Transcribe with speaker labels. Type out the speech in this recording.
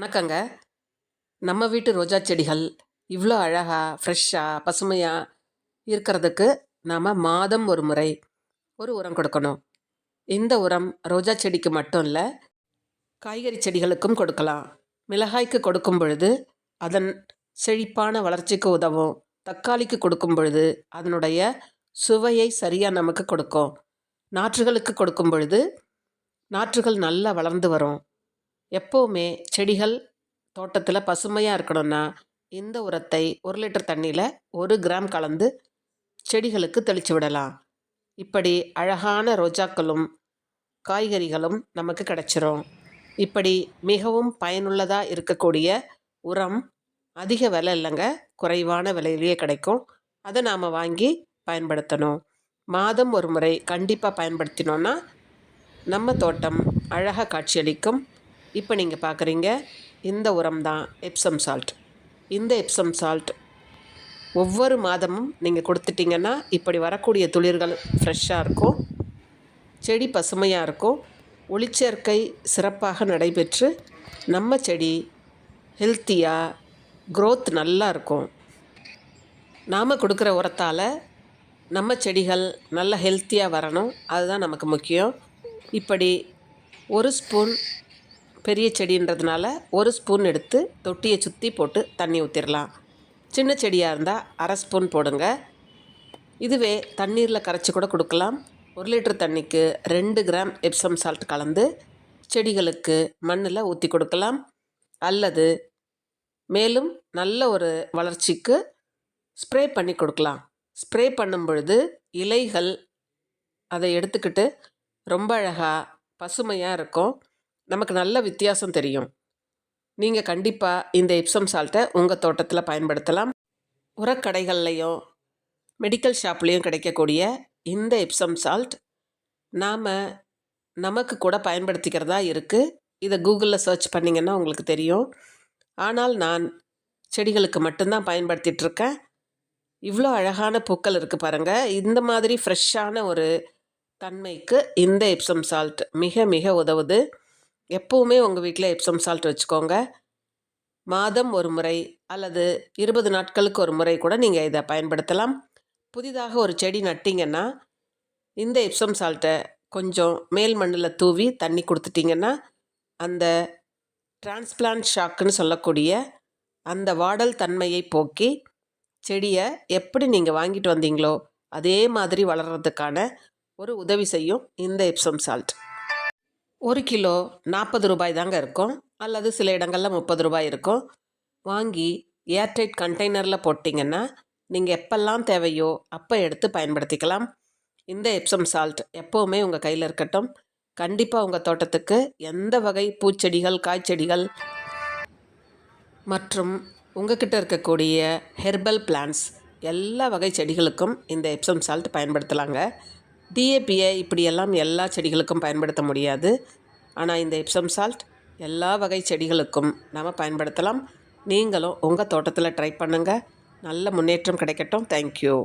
Speaker 1: வணக்கங்க. நம்ம வீட்டு ரோஜா செடிகள் இவ்வளோ அழகாக ஃப்ரெஷ்ஷாக பசுமையாக இருக்கிறதுக்கு நாம் மாதம் ஒரு முறை ஒரு உரம் கொடுக்கணும். இந்த உரம் ரோஜா செடிக்கு மட்டும் இல்லை காய்கறி செடிகளுக்கும் கொடுக்கலாம். மிளகாய்க்கு கொடுக்கும் பொழுது அதன் செழிப்பான வளர்ச்சிக்கு உதவும். தக்காளிக்கு கொடுக்கும் பொழுது அதனுடைய சுவையை சரியாக நமக்கு கொடுக்கும். நாற்றுகளுக்கு கொடுக்கும் பொழுது நாற்றுகள் நல்லா வளர்ந்து வரும். எப்போவுமே செடிகள் தோட்டத்தில் பசுமையாக இருக்கணும்னா இந்த உரத்தை ஒரு லிட்டர் தண்ணியில் ஒரு கிராம் கலந்து செடிகளுக்கு தெளித்து விடலாம். இப்படி அழகான ரோஜாக்களும் காய்கறிகளும் நமக்கு கிடைச்சிரும். இப்படி மிகவும் பயனுள்ளதாக இருக்கக்கூடிய உரம் அதிக விலை இல்லைங்க குறைவான விலையிலேயே கிடைக்கும். அதை நாம் வாங்கி பயன்படுத்தணும். மாதம் ஒரு முறை கண்டிப்பாக பயன்படுத்தினோன்னா நம்ம தோட்டம் அழகாக காட்சியளிக்கும். இப்போ நீங்கள் பார்க்குறீங்க இந்த உரம் தான் எப்சம் சால்ட் இந்த எப்சம் சால்ட் ஒவ்வொரு மாதமும் நீங்கள் கொடுத்துட்டிங்கன்னா இப்படி வரக்கூடிய துளிர்கள் ஃப்ரெஷ்ஷாக இருக்கும் செடி பசுமையாக இருக்கும் ஒளிச்சேர்க்கை சிறப்பாக நடைபெற்று நம்ம செடி ஹெல்த்தியாக க்ரோத் நல்லா இருக்கும். நாம் கொடுக்குற உரத்தால் நம்ம செடிகள் நல்ல ஹெல்த்தியாக வரணும். அதுதான் நமக்கு முக்கியம். இப்படி ஒரு ஸ்பூன் பெரிய செடின்றதுனால ஒரு ஸ்பூன் எடுத்து தொட்டியை சுற்றி போட்டு தண்ணி ஊற்றிடலாம் சின்ன செடியாக இருந்தால் அரை ஸ்பூன் போடுங்க. இதுவே தண்ணீரில் கரைச்சி கூட கொடுக்கலாம். ஒரு லிட்டர் தண்ணிக்கு ரெண்டு கிராம் எப்சம் சால்ட் கலந்து செடிகளுக்கு மண்ணில் ஊற்றி கொடுக்கலாம். அல்லது மேலும் நல்ல ஒரு வளர்ச்சிக்கு ஸ்ப்ரே பண்ணி கொடுக்கலாம். ஸ்ப்ரே பண்ணும் பொழுது இலைகள் அதை எடுத்துக்கிட்டு ரொம்ப அழகாக பசுமையாக இருக்கும். நமக்கு நல்ல வித்தியாசம் தெரியும். நீங்கள் கண்டிப்பாக இந்த எப்சம் சால்ட்டை உங்கள் தோட்டத்தில் பயன்படுத்தலாம். உரக்கடைகள்லையும் மெடிக்கல் ஷாப்லேயும் கிடைக்கக்கூடிய இந்த எப்சம் சால்ட் நாம் நமக்கு கூட பயன்படுத்திக்கிறதா இருக்குது இதை கூகுளில் சர்ச் பண்ணிங்கன்னா உங்களுக்கு தெரியும். ஆனால் நான் செடிகளுக்கு மட்டும்தான் பயன்படுத்திகிட்ருக்கேன் இவ்வளோ அழகான பூக்கள் இருக்குது பாருங்கள் இந்த மாதிரி ஃப்ரெஷ்ஷான ஒரு தன்மைக்கு இந்த எப்சம் சால்ட் மிக மிக உதவுது. எப்போவுமே உங்கள் வீட்டில் எப்சம் சால்ட் வச்சுக்கோங்க. மாதம் ஒரு முறை அல்லது இருபது நாட்களுக்கு ஒரு முறை கூட நீங்கள் இதை பயன்படுத்தலாம். புதிதாக ஒரு செடி நட்டிங்கன்னா இந்த எப்சம் சால்ட்டை கொஞ்சம் மேல் மண்ணில் தூவி தண்ணி கொடுத்துட்டிங்கன்னா அந்த டிரான்ஸ்பிளான்ட் ஷாக்குன்னு சொல்லக்கூடிய அந்த வாடல் தன்மையை போக்கி செடியை எப்படி நீங்கள் வாங்கிட்டு வந்தீங்களோ அதே மாதிரி வளர்கிறதுக்கான ஒரு உதவி செய்யும் இந்த எப்சம் சால்ட் ஒரு கிலோ நாற்பது ரூபாய் தாங்க இருக்கும். அல்லது சில இடங்களில் முப்பது ரூபாய் இருக்கும். வாங்கி ஏர்டைட் கண்டெய்னரில் போட்டிங்கன்னா நீங்கள் எப்பெல்லாம் தேவையோ அப்போ எடுத்து பயன்படுத்திக்கலாம். இந்த எப்சம் சால்ட் எப்போவுமே உங்கள் கையில் இருக்கட்டும். கண்டிப்பாக உங்கள் தோட்டத்துக்கு எந்த வகை பூச்செடிகள் காய்ச்செடிகள் மற்றும் உங்ககிட்ட இருக்கக்கூடிய ஹெர்பல் பிளான்ஸ் எல்லா வகை செடிகளுக்கும் இந்த எப்சம் சால்ட் பயன்படுத்தலாங்க. டிஏபியை இப்படியெல்லாம் எல்லா செடிகளுக்கும் பயன்படுத்த முடியாது. ஆனால் இந்த எப்சம் சால்ட் எல்லா வகை செடிகளுக்கும் நாம் பயன்படுத்தலாம். நீங்களும் உங்கள் தோட்டத்தில் ட்ரை பண்ணுங்கள் நல்ல முன்னேற்றம் கிடைக்கட்டும். தேங்க்யூ